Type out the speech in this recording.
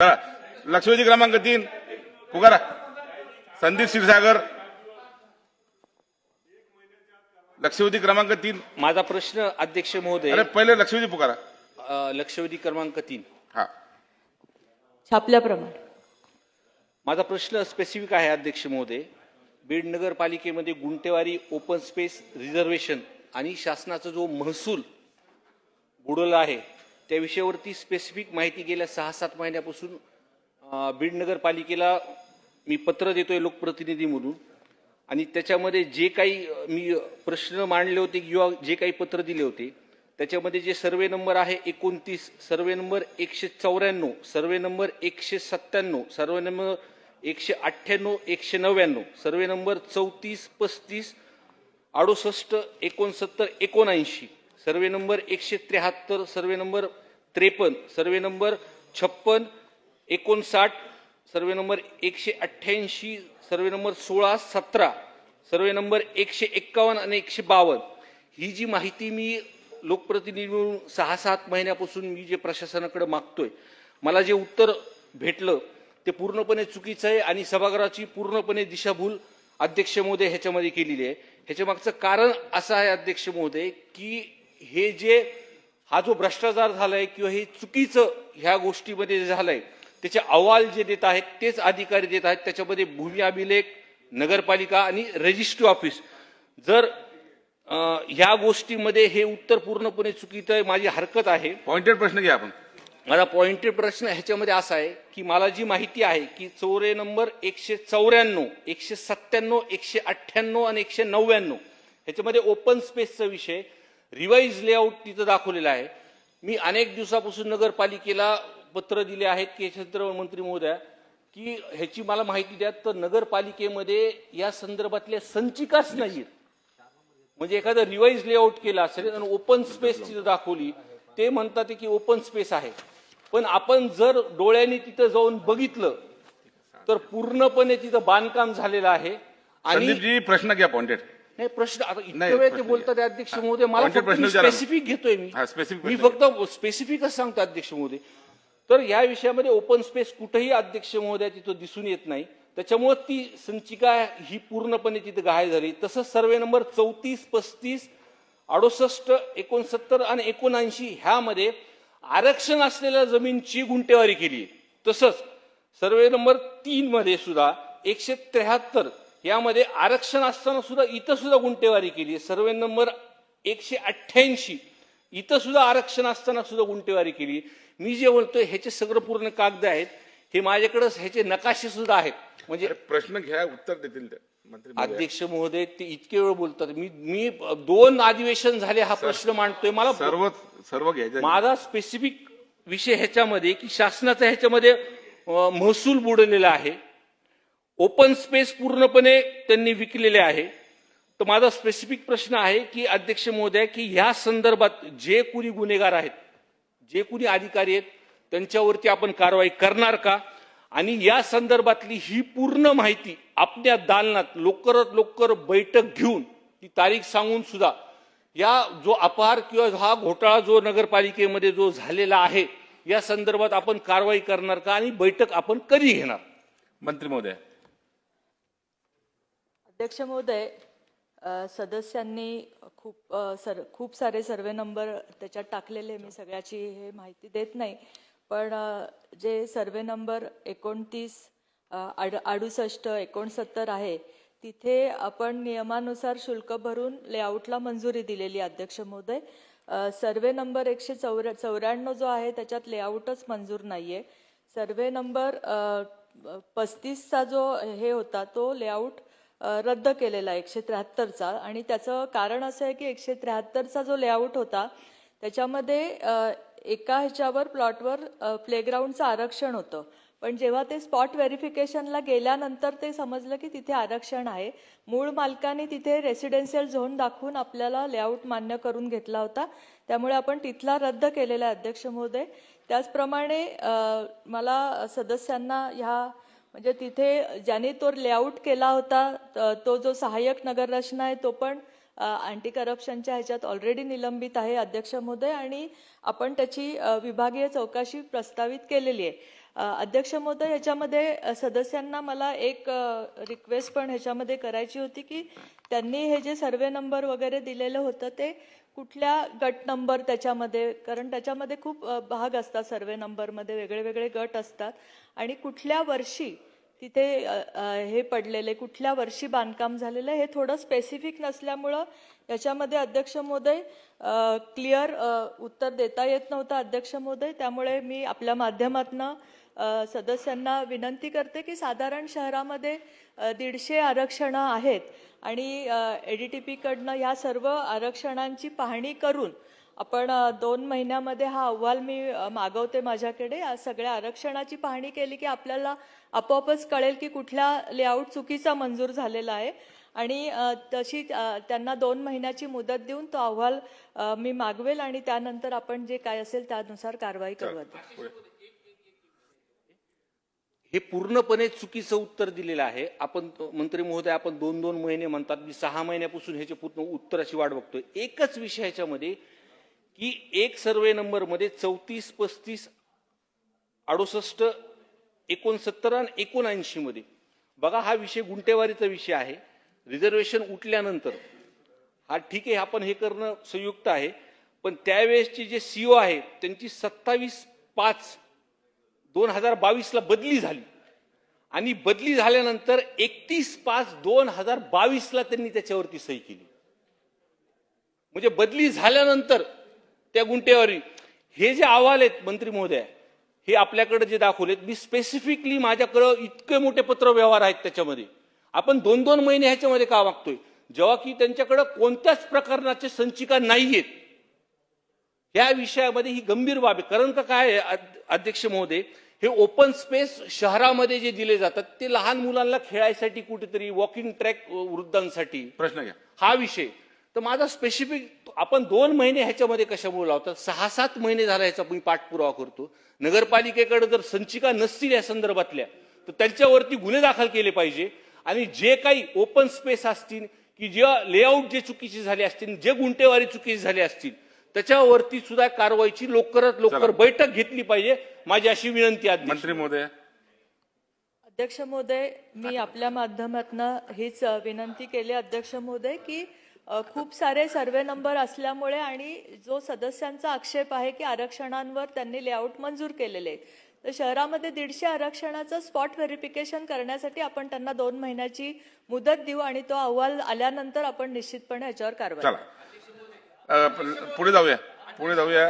चला, लक्षवेधी क्रमांक तीन. पुकारा संदीप क्षीरसागर. लक्षवेधी क्रमांक तीन. माझा प्रश्न अध्यक्ष महोदय. अरे पहिले लक्षवेधी पुकारा अ, लक्षवेधी क्रमांक तीन. हा. छापल्याप्रमाणे. माझा प्रश्न स्पेसिफिक आहे अध्यक्ष महोदय. बीड नगरपालिकेमध्ये गुंटेवारी ओपन स्पेस रिझर्वेशन आणि शासनाचा जो महसूल बुडवला आहे त्या विषयावरती स्पेसिफिक माहिती गेल्या सहा सात महिन्यापासून अ, बीड नगरपालिकेला मी पत्र देतोय लोकप्रतिनिधी म्हणून. आणि त्याच्यामध्ये जे काही मी प्रश्न मांडले होते किंवा जे काही पत्र दिले होते त्याच्यामध्ये जे सर्वे नंबर आहे एकोणतीस सर्वे नंबर एकशे चौऱ्याण्णव सर्वे नंबर एकशे सत्त्याण्णव सर्वे नंबर एकशे अठ्ठ्याण्णव एकशे नव्याण्णव सर्वे नंबर चौतीस पस्तीस अडुसष्ट एकोणसत्तर एकोणऐंशी. सर्वे नंबर एकशे त्र्याहत्तर सर्वे नंबर त्रेपन्न सर्वे नंबर छप्पन एकोणसाठ सर्वे नंबर एकशे अठ्ठ्याऐंशी सर्वे नंबर सोळा सतरा सर्वे नंबर एकशे एक्कावन्न आणि एकशे बावन्न. ही जी माहिती मी लोकप्रतिनिधी म्हणून सहा सात महिन्यापासून मी जे प्रशासनाकडे मागतोय मला जे उत्तर भेटलं ते पूर्णपणे चुकीचं आहे आणि सभागृहाची पूर्णपणे दिशाभूल अध्यक्ष महोदय ह्याच्यामध्ये केलेली आहे. ह्याच्या मागचं कारण असं आहे अध्यक्ष महोदय की हे जे हा जो भ्रष्टाचार झालाय किंवा हे चुकीचं ह्या गोष्टीमध्ये जे झालंय त्याचे अहवाल जे देत आहेत तेच अधिकारी देत आहेत त्याच्यामध्ये भूमी अभिलेख नगरपालिका आणि रजिस्ट्री ऑफिस जर ह्या गोष्टीमध्ये हे उत्तर पूर्णपणे चुकीचं आहे माझी हरकत आहे. पॉइंटेड प्रश्न घ्या आपण. माझा पॉइंटेड प्रश्न ह्याच्यामध्ये असा आहे की मला जी माहिती आहे की चौरे नंबर एकशे चौऱ्याण्णव एकशे सत्त्याण्णव एकशे अठ्ठ्याण्णव आणि एकशे नव्याण्णव ह्याच्यामध्ये ओपन स्पेसचा विषय रिवाईज लेआउट तिथं दाखवलेला आहे. मी अनेक दिवसापासून नगरपालिकेला पत्र दिले आहेत की याच्यानंतर मंत्री महोदया की ह्याची मला माहिती द्या तर नगरपालिकेमध्ये या संदर्भातल्या संचिकाच नाहीत म्हणजे एखादं रिवाईज लेआउट केला असेल आणि ओपन स्पेस तिथं दाखवली ते म्हणतात की ओपन स्पेस आहे. पण आपण जर डोळ्यांनी तिथं जाऊन बघितलं तर पूर्णपणे तिथं बांधकाम झालेलं आहे. आणि प्रश्न घ्या पॉइंटेड नाही प्रश्न आता इतक्या वेळ ते बोलतात. अध्यक्ष महोदय मला. स्पेसिफिक घेतोय मी. मी फक्त स्पेसिफिकच सांगतो अध्यक्ष महोदय. तर या विषयामध्ये ओपन स्पेस कुठेही अध्यक्ष महोदय तिथं दिसून येत नाही. त्याच्यामुळे ती संचिका ही पूर्णपणे तिथे गाय झाली. तसंच सर्वे नंबर चौतीस पस्तीस अडुसष्ट एकोणसत्तर आणि एकोणऐंशी ह्यामध्ये आरक्षण असलेल्या जमीनची गुंटेवारी केली. तसंच सर्वे नंबर तीन मध्ये सुद्धा एकशे त्र्याहत्तर यामध्ये आरक्षण असताना सुद्धा इथं सुद्धा गुंटेवारी केली सर्वे नंबर एकशे अठ्ठ्याऐंशी. इथं सुद्धा आरक्षण असताना सुद्धा गुंटेवारी केली मी जे बोलतोय ह्याचे सगळं पूर्ण कागद आहेत. हे माझ्याकडे ह्याचे नकाशे सुद्धा आहेत. म्हणजे प्रश्न घ्या उत्तर देतील. अध्यक्ष महोदय ते इतके वेळ बोलतात. मी मी दोन अधिवेशन झाले हा प्रश्न मांडतोय. मला सर्व सर्व घ्यायचं माझा स्पेसिफिक विषय ह्याच्यामध्ये की शासनाचा ह्याच्यामध्ये महसूल बुडलेला आहे. ओपन स्पेस पूर्णपणे त्यांनी विकलेले आहे. तर माझा स्पेसिफिक प्रश्न आहे की अध्यक्ष महोदय की ह्या संदर्भात जे कुणी गुन्हेगार आहेत जे कुणी अधिकारी आहेत त्यांच्यावरती आपण कारवाई करणार का? आणि या संदर्भातली ही पूर्ण माहिती आपल्या दालनात लवकरात लवकर बैठक घेऊन ती तारीख सांगून सुद्धा या जो अपहार किंवा हा घोटाळा जो नगरपालिकेमध्ये जो झालेला आहे या संदर्भात आपण कारवाई करणार का? आणि बैठक आपण कधी घेणार? मंत्री महोदय अध्यक्ष महोदय सदस्यांनी खूप सर खूप सारे सर्वे नंबर त्याच्यात टाकलेले मी सगळ्याची हे माहिती देत नाही. पण जे सर्वे नंबर एकोणतीस आड अड अडुसष्ट एकोणसत्तर आहे तिथे आपण नियमानुसार शुल्क भरून लेआउटला मंजुरी दिलेली अध्यक्ष महोदय. सर्वे नंबर एकशे चौऱ्या चौऱ्याण्णव जो आहे त्याच्यात लेआउटच मंजूर नाही आहे सर्वे नंबर पस्तीसचा जो हे होता तो लेआउट रद्द केलेला एकशे त्र्याहत्तरचा. आणि त्याचं कारण असं आहे की एकशे त्र्याहत्तरचा जो लेआउट होता त्याच्यामध्ये एका ह्याच्यावर प्लॉटवर प्लेग्राऊंडचं आरक्षण होतं. पण जेव्हा ते स्पॉट व्हेरिफिकेशनला गेल्यानंतर ते समजलं की तिथे आरक्षण आहे. मूळ मालकाने तिथे रेसिडेन्शियल झोन दाखवून आपल्याला लेआउट मान्य करून घेतला होता. त्यामुळे आपण तिथला रद्द केलेला आहे, अध्यक्ष महोदय. त्याचप्रमाणे मला सदस्यांना ह्या म्हणजे तिथे ज्याने तो लेआउट केला होता तो जो सहाय्यक नगररचना आहे तो पण अँटी करप्शनच्या ह्याच्यात ऑलरेडी निलंबित आहे अध्यक्ष महोदय. आणि आपण त्याची विभागीय चौकशी प्रस्तावित केलेली आहे. अध्यक्ष महोदय ह्याच्यामध्ये सदस्यांना मला एक रिक्वेस्ट पण ह्याच्यामध्ये करायची होती की त्यांनी हे जे सर्वे नंबर वगैरे दिलेलं होतं ते कुठल्या गट नंबर त्याच्यामध्ये कारण त्याच्यामध्ये खूप भाग असतात सर्वे नंबरमध्ये वेगळे वेगळे गट असतात. आणि कुठल्या वर्षी तिथे हे पडलेले कुठल्या वर्षी बांधकाम झालेलं आहे हे थोडं स्पेसिफिक नसल्यामुळं याच्यामध्ये अध्यक्ष महोदय क्लिअर उत्तर देता येत नव्हतं अध्यक्ष महोदय. त्यामुळे मी आपल्या माध्यमातनं सदस्यांना विनंती करते की साधारण शहरामध्ये दीडशे आरक्षणं आहेत. आणि एडीटीपी कडनं या सर्व आरक्षणांची पाहणी करून आपण दोन महिन्यामध्ये हा अहवाल मी मागवते माझ्याकडे. या सगळ्या आरक्षणाची पाहणी केली की आपल्याला आपोआपच कळेल की कुठला लेआउट चुकीचा मंजूर झालेला आहे. आणि तशी त्यांना दोन महिन्याची मुदत देऊन तो अहवाल मी मागवेल आणि त्यानंतर आपण जे काय असेल त्यानुसार कारवाई करू. हे पूर्णपणे चुकीचं उत्तर दिलेलं आहे. आपण मंत्री महोदय आपण दोन दोन महिने म्हणतात मी सहा महिन्यापासून ह्याच्या पूर्ण उत्तराची वाट बघतोय. एकच विषय ह्याच्यामध्ये की एक सर्वे नंबरमध्ये चौतीस पस्तीस अडुसष्ट एकोणसत्तर आणि एकोणऐंशीमध्ये बघा हा विषय गुंटेवारीचा विषय आहे. रिझर्वेशन उठल्यानंतर. हा ठीक आहे आपण हे करणं संयुक्त आहे. पण त्यावेळेसचे जे सीओ आहे त्यांची सत्तावीस पाच दोन हजार बावीसला बदली झाली. आणि बदली झाल्यानंतर एकतीस पाच दोन हजार बावीसला त्यांनी त्याच्यावरती सही केली. म्हणजे बदली झाल्यानंतर त्या गुंटेवारी हे जे अहवाल आहेत मंत्री महोदय हे आपल्याकडे जे दाखवलेत मी स्पेसिफिकली माझ्याकडं इतके मोठे पत्र व्यवहार आहेत त्याच्यामध्ये. आपण दोन दोन महिने ह्याच्यामध्ये का मागतोय जेव्हा की त्यांच्याकडे कोणत्याच प्रकरणाचे संचिका नाहीयेत. या विषयामध्ये ही गंभीर बाब आहे. कारण का काय अध्यक्ष महोदय हे ओपन स्पेस शहरामध्ये जे दिले जातात ते लहान मुलांना खेळायसाठी कुठेतरी वॉकिंग ट्रॅक वृद्धांसाठी. प्रश्न घ्या. हा विषय. तर माझा स्पेसिफिक आपण दोन महिने ह्याच्यामध्ये कशामुळे लावतात? सहा सात महिने झाला ह्याचा मी पाठपुरावा करतो. नगरपालिकेकडे जर संचिका नसतील या संदर्भातल्या तर त्यांच्यावरती गुन्हे दाखल केले पाहिजे. आणि जे काही ओपन स्पेस असतील की जे लेआउट जे चुकीचे झाले असतील जे गुंटेवारी चुकीचे झाले असतील त्याच्यावरती सुद्धा कारवाईची लवकरात लवकर. बैठक घेतली पाहिजे. माझी अशी विनंती आहे अध्यक्ष. मंत्री महोदय. अध्यक्ष महोदय मी आपल्या माध्यमातनं हीच विनंती केली अध्यक्ष महोदय की खूप सारे सर्वे नंबर असल्यामुळे आणि जो सदस्यांचा आक्षेप आहे की आरक्षणांवर त्यांनी लेआउट मंजूर केलेले तर शहरामध्ये दीडशे आरक्षणाचं स्पॉट व्हेरिफिकेशन करण्यासाठी आपण त्यांना दोन महिन्याची मुदत देऊ आणि तो अहवाल आल्यानंतर आपण निश्चितपणे याच्यावर कारवाई पुढे जाऊया. पुढे जाऊया.